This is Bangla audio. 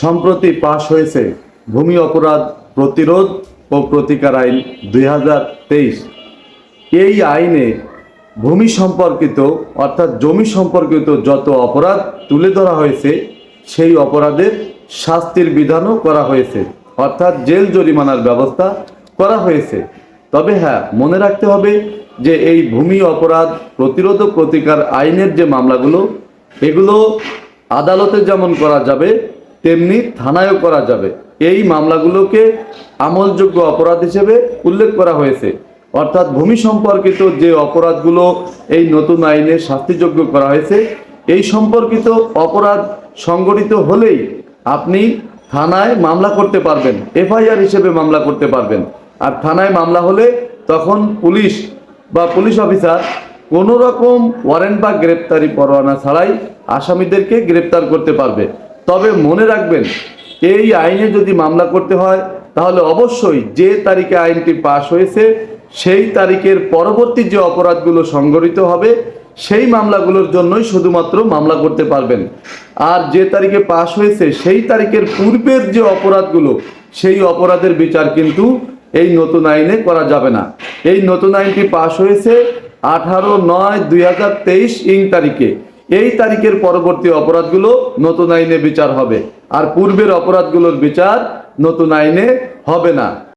সম্প্রতি পাশ হয়েছে ভূমি অপরাধ প্রতিরোধ ও প্রতিকার আইন দুই হাজার তেইশ। এই আইনে ভূমি সম্পর্কিত, অর্থাৎ জমি সম্পর্কিত যত অপরাধ তুলে ধরা হয়েছে, সেই অপরাধের শাস্তির বিধানও করা হয়েছে। অর্থাৎ জেল জরিমানার ব্যবস্থা করা হয়েছে। তবে হ্যাঁ মনে রাখতে হবে যে এই ভূমি অপরাধ প্রতিরোধ প্রতিকার আইনের যে মামলাগুলো, এগুলো আদালতে যেমন করা যাবে তেমনি থানায়ও করা যাবে। এই মামলাগুলোকে আমলযোগ্য অপরাধ হিসেবে উল্লেখ করা হয়েছে। অর্থাৎ ভূমি সম্পর্কিত যে অপরাধগুলো এই নতুন আইনে শাস্তিযোগ্য করা হয়েছে, এই সম্পর্কিত অপরাধ সংগঠিত হলেই আপনি থানায় মামলা করতে পারবেন, এফআইআর হিসেবে মামলা করতে পারবেন। আর থানায় মামলা হলে তখন পুলিশ বা পুলিশ অফিসার কোনো রকম ওয়ারেন্ট বা গ্রেপ্তারি পরোয়ানা ছাড়াই আসামিদেরকে গ্রেপ্তার করতে পারবে। তবে মনে রাখবেন, এই আইনে যদি মামলা করতে হয়, তাহলে অবশ্যই যে তারিখে আইনটি পাশ হয়েছে, সেই তারিখের পরবর্তী যে অপরাধগুলো সংগঠিত হবে, সেই মামলাগুলোর জন্যই শুধুমাত্র মামলা করতে পারবেন। আর যে তারিখে পাশ হয়েছে, সেই তারিখের পূর্বের যে অপরাধগুলো, সেই অপরাধের বিচার কিন্তু এই নতুন আইনে করা যাবে না। এই নতুন আইনটি পাশ হয়েছে আঠারো নয় দুই ইং তারিখে। এই তারিখের পরবর্তী অপরাধগুলো নতুন আইনে বিচার হবে। আর পূর্বের অপরাধগুলোর বিচার নতুন আইনে হবে না।